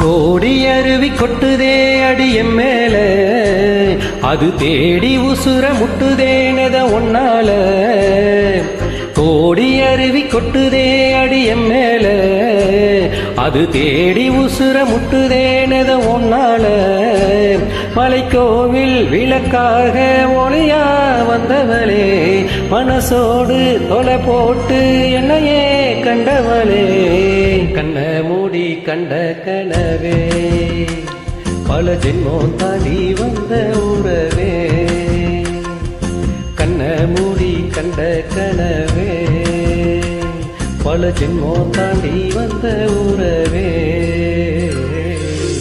கோடி அருவி கொட்டுதே அடி மேல. அது தேடி உசுர முட்டுதேனத ஒன்னால. கோடி அருவி கொட்டுதே அடி மேல. அது தேடி உசுர முட்டுதேனத ஒன்னால. மலைக்கோவில் விளக்காக ஒளியா வந்தவளே. மனசோடு தொலை போட்டு என்னையே கண்டவளே. கண்ண மூடி கண்ட கனவே பல ஜென்மம் தாண்டி வந்த உறவே. கண்ண மூடி கண்ட கனவே பல ஜென்மம் தாண்டி வந்த உறவே.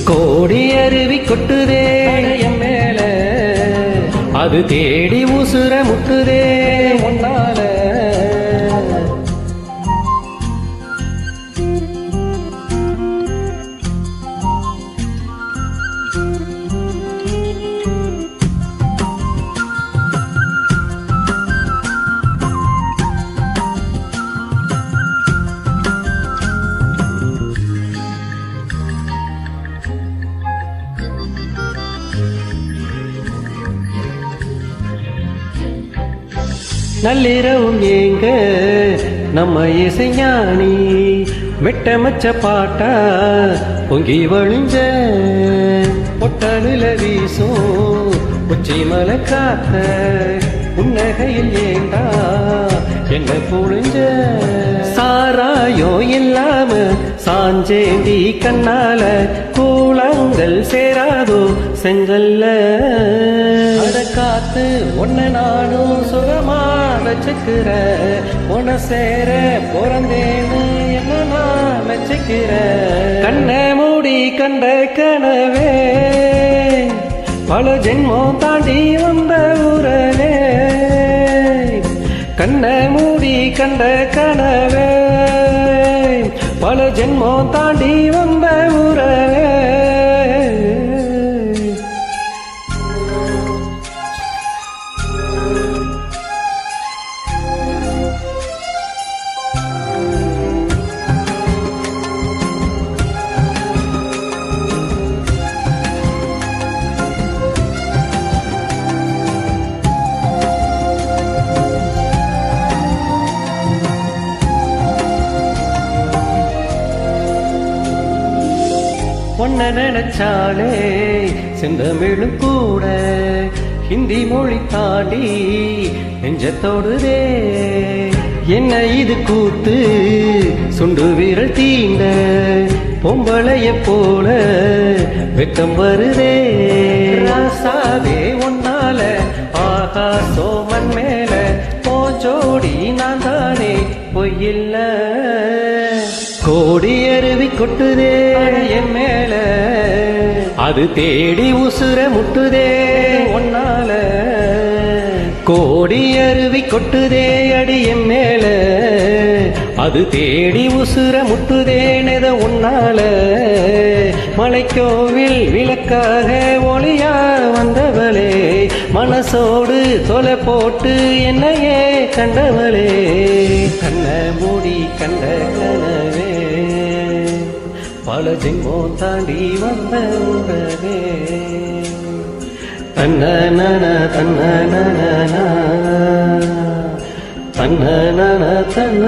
கோடி அருவி கொட்டுதே. அது தேடி உசுர முட்டுதே முன்னால நள்ளிரவும் ஏங்க நம்ம இசைஞானி மெட்டமச்ச பாட்டா பொங்கி வழிஞ்ச. பொட்டலுல வீசும் உச்சி மலை காத்த புன்னகையில் ஏண்டா என்ன புழிஞ்ச? சாராயோ இல்லாம சாஞ்சேந்தி கண்ணால கூழங்கள் சேராதோ செஞ்சல்ல அட காத்து உன்னை நானும் சுகமா வச்சுக்கிற உன்னை சேர பிறந்தேன்னு என்ன நான் வச்சுக்கிற? கண்ணை மூடி கண்ட கனவே பல ஜென்மம் தாண்டி வந்த உறவே கண்ணை மூடி கண்ட கனவே பல ஜென்மம் தாண்டி வந்த உறவே பொன்ன நினைச்சாலே செந்தமிழும் கூட ஹிந்தி மொழி தாண்டி நெஞ்சத்தோடுதே. என்ன இது கூத்து? சுண்டு விரல் தீண்ட பொம்பளைய போல வெட்டம் வருதே. ராசாவே உன்னால ஆகா சோமன் மேல போ ஜோடி நான் தானே பொய்யில்லை கோடி அருவி கொட்டுதே என் மேல. அது தேடி உசுர முட்டுதே ஒன்னால கோடி அருவி கொட்டுதே அடி என் மேல. அது தேடி உசுர முட்டுதேனத உன்னால. மலைக்கோவில் விளக்காக ஒளியா மனசோடு தொலை போட்டு என்னையே கண்டவளே. கண்ண மூடி கண்ட கனவே பல ஜென்மம் தாண்டி வந்த உடனே. தன்ன நன தன்ன நன தன்ன நன தன்ன